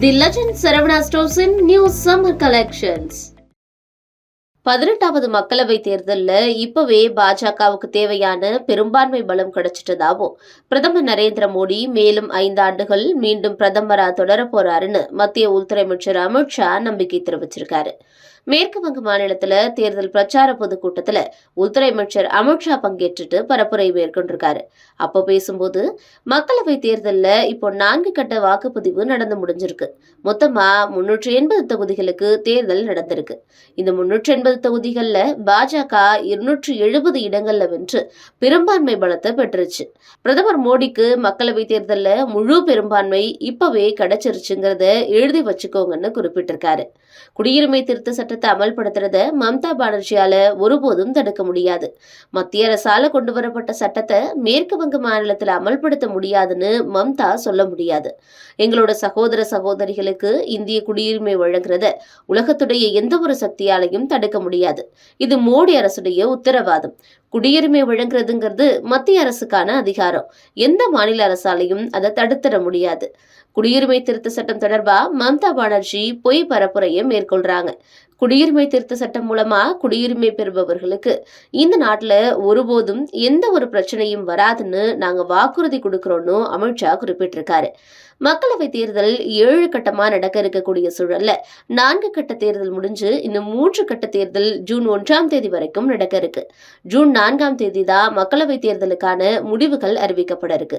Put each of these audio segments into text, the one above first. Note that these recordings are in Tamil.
தி லெஜண்ட் சரவணா ஸ்டோர்ஸின் நியூ சம்மர் கலெக்ஷன்ஸ் பதினெட்டாவது மக்களவை தேர்தலில் இப்பவே பாஜகவுக்கு தேவையான பெரும்பான்மை பலம் கிடைச்சிட்டதாவும் பிரதமர் நரேந்திர மோடி மேலும் ஐந்து ஆண்டுகள் மீண்டும் பிரதமரா தொடர போறாருன்னு மத்திய உள்துறை அமைச்சர் அமித்ஷா நம்பிக்கை தெரிவிச்சிருக்காரு. மேற்கு வங்க மாநிலத்துல தேர்தல் பிரச்சார பொதுக்கூட்டத்துல உள்துறை அமைச்சர் அமித்ஷா பங்கேற்றுட்டு பரப்புரை மேற்கொண்டிருக்காரு. அப்போ பேசும்போது மக்களவை தேர்தல்ல இப்போ நான்கு கட்ட வாக்குப்பதிவு நடந்து முடிஞ்சிருக்கு. மொத்தமா முன்னூற்றி எண்பது தொகுதிகளுக்கு தேர்தல் நடந்திருக்கு. இந்த முன்னூற்றி எண்பது தொகுதிகள்ல பாஜக இருநூற்றி எழுபது இடங்கள்ல வென்று பெரும்பான்மை பலத்தை பெற்றுச்சு பிரதமர் மோடிக்கு மக்களவை தேர்தல்ல முழு பெரும்பான்மை இப்பவே கிடைச்சிருச்சுங்கிறத எழுதி வச்சுக்கோங்கன்னு குறிப்பிட்டிருக்காரு. குடியுரிமை திருத்த சட்ட சட்டத்தை அமல்படுத்துறத மம்தா பானர்ஜியால ஒருபோதும் தடுக்க முடியாது. மத்திய அரசால கொண்டு வரப்பட்ட சட்டத்தை மேற்கு வங்க மாநிலத்தில் அமல்படுத்த முடியாதுன்னு மம்தா சொல்ல முடியாது. எங்களோட சகோதர சகோதரிகளுக்கு இந்திய குடியுரிமை வழங்குறத உலகத்துடைய எந்த ஒரு சக்தியாலையும் தடுக்க முடியாது. இது மோடி அரசுடைய உத்தரவாதம். குடியுரிமை வழங்குறதுங்கிறது மத்திய அரசுக்கான அதிகாரம். எந்த மாநில அரசாலையும் அதை தடுத்துட முடியாது. குடியுரிமை திருத்த சட்டம் தொடர்பா மம்தா பானர்ஜி பொய் பரப்புரையை மேற்கொள்றாங்க. குடியுரிமை திருத்த சட்டம் மூலமா குடியுரிமை பெறுபவர்களுக்கு. இந்த நாட்டில் ஒருபோதும் எந்த ஒரு பிரச்சனையும் வராதுன்னு நாங்க வாக்குறுதி கொடுக்கறோம்னு அமித்ஷா குறிப்பிட்டிருக்காரு. மக்களவை தேர்தல் ஏழு கட்டமா நடக்க இருக்கக்கூடிய சூழல்ல நான்கு கட்ட தேர்தல் முடிஞ்சு இன்னும் மூன்று கட்ட தேர்தல் ஜூன் ஒன்றாம் தேதி வரைக்கும் நடக்க இருக்கு. ஜூன் நான்காம் தேதி தான் மக்களவை தேர்தலுக்கான முடிவுகள் அறிவிக்கப்பட இருக்கு.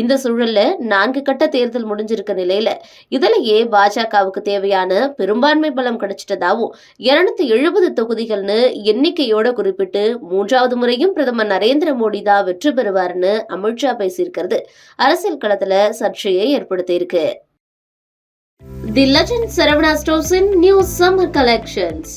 இந்த சூழல்ல நான்கு கட்ட தேர்தல் முடிஞ்சிருக்க நிலையில இதுலயே பாஜகவுக்கு தேவையான பெரும்பான்மை பலம் கிடைச்சிட்டதாவும் இருநூத்தி எழுபது தொகுதிகள்னு எண்ணிக்கையோட குறிப்பிட்டு மூன்றாவது முறையும் பிரதமர் நரேந்திர மோடி தான் வெற்றி பெறுவார்னு அமித்ஷா பேசியிருக்கிறது. அரசியல் களத்துல சர்ச்சையை ஏற்படுத்தியிருக்கு. தி லெஜண்ட் சரவணா ஸ்டோர்ஸின் நியூ சம்மர் கலெக்ஷன்ஸ்.